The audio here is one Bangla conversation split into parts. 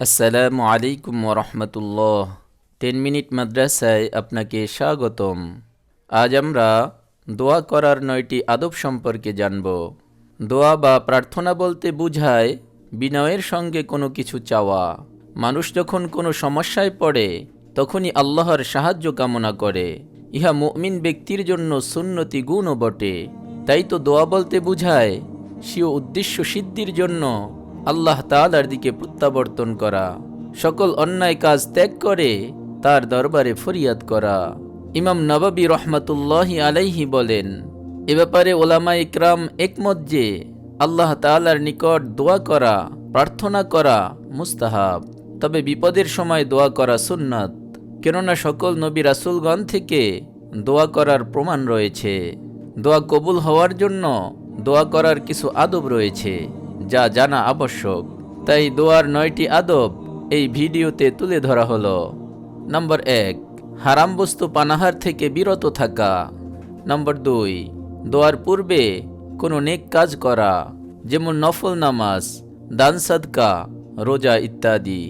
আসসালামু আলাইকুম রহমতুল্লাহ। টেন মিনিট মাদ্রাসায় আপনাকে স্বাগতম। আজ আমরা দোয়া করার নয়টি আদব সম্পর্কে জানব। দোয়া বা প্রার্থনা বলতে বুঝায় বিনয়ের সঙ্গে কোনো কিছু চাওয়া। মানুষ যখন কোনো সমস্যায় পড়ে, তখনই আল্লাহর সাহায্য কামনা করে। ইহা মুমিন ব্যক্তির জন্য সুন্নতি গুণও বটে। তাই তো দোয়া বলতে বুঝায়, স্বীয় উদ্দেশ্য সিদ্ধির জন্য আল্লাহ তালার দিকে প্রত্যাবর্তন করা। সকল অন্যায় কাজ ত্যাগ করে তার দরবারে ফরিয়াদ করা। ইমাম নবাবী রহমতুল্লাহি আলাইহি বলেন, এ ব্যাপারে ওলামা ইকরাম একমত যে, আল্লাহ তালার নিকট দোয়া করা, প্রার্থনা করা মুস্তাহাব। তবে বিপদের সময় দোয়া করা সুন্নাত। কেননা সকল নবী রাসুলগণ থেকে দোয়া করার প্রমাণ রয়েছে। দোয়া কবুল হওয়ার জন্য দোয়া করার কিছু আদব রয়েছে। যা জানা আবশ্যক। তাই দোয়ার নয়টি আদব এই ভিডিওতে তুলে ধরা হলো। নম্বর এক, হারাম বস্তু পানাহার থেকে বিরত থাকা। নম্বর দুই, দোয়ার পূর্বে কোনো নেক কাজ করা, যেমন নফল নামাজ, দান সাদকা, রোজা ইত্যাদি।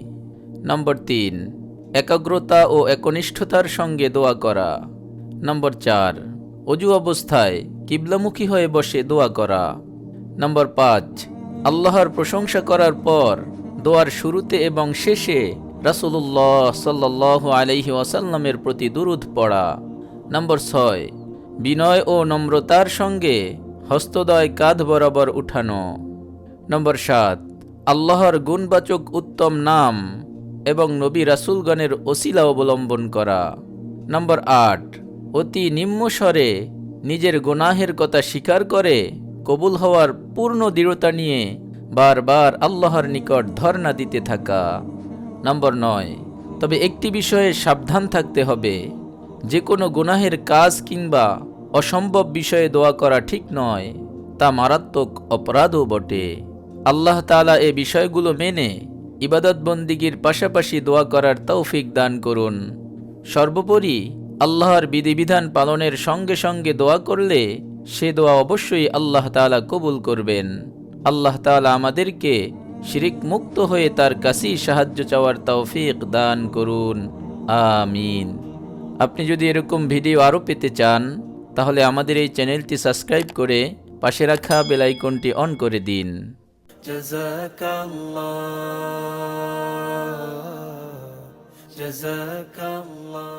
নম্বর তিন, একাগ্রতা ও একনিষ্ঠতার সঙ্গে দোয়া করা। নম্বর চার, অজু অবস্থায় কিবলামুখী হয়ে বসে দোয়া করা। নম্বর পাঁচ আল্লাহর প্রশংসা করার পর, দোয়ার শুরুতে এবং শেষে রাসুল্লাহ সাল্লাহ আলহি ওয়াসাল্লামের প্রতি দুরুদ পড়া। নম্বর ছয়, বিনয় ও নম্রতার সঙ্গে হস্তদয় কাঁধ বরাবর উঠানো। নম্বর সাত, আল্লাহর গুণবাচক উত্তম নাম এবং নবী রাসুলগণের ওসিলা অবলম্বন করা। নম্বর আট, অতি নিম্ন স্বরে নিজের গুনাহের কথা স্বীকার করে কবুল হওয়ার পূর্ণ দৃঢ়তা নিয়ে বারবার আল্লাহর নিকট ধর্ণা দিতে থাকা। নম্বর নয়, তবে একটি বিষয়ে সাবধান থাকতে হবে। যে কোনো গুনাহের কাজ কিংবা অসম্ভব বিষয়ে দোয়া করা ঠিক নয়, তা মারাত্মক অপরাধও বটে। আল্লাহ তালা এ বিষয়গুলো মেনে ইবাদত বন্দিগির পাশাপাশি দোয়া করার তৌফিক দান করুন। সর্বোপরি আল্লাহর বিধিবিধান পালনের সঙ্গে সঙ্গে দোয়া করলে সে দোয়া অবশ্যই আল্লাহ তালা কবুল করবেন আল্লাহ তালা আমাদেরকে শিরিক মুক্ত হয়ে তার কাছেই সাহায্য চাওয়ার তৌফিক দান করুন আমিন আপনি যদি এরকম ভিডিও আরও পেতে চান তাহলে আমাদের এই চ্যানেলটি সাবস্ক্রাইব করে পাশে রাখা বেলাইকনটি অন করে দিন جزاك الله جزاك الله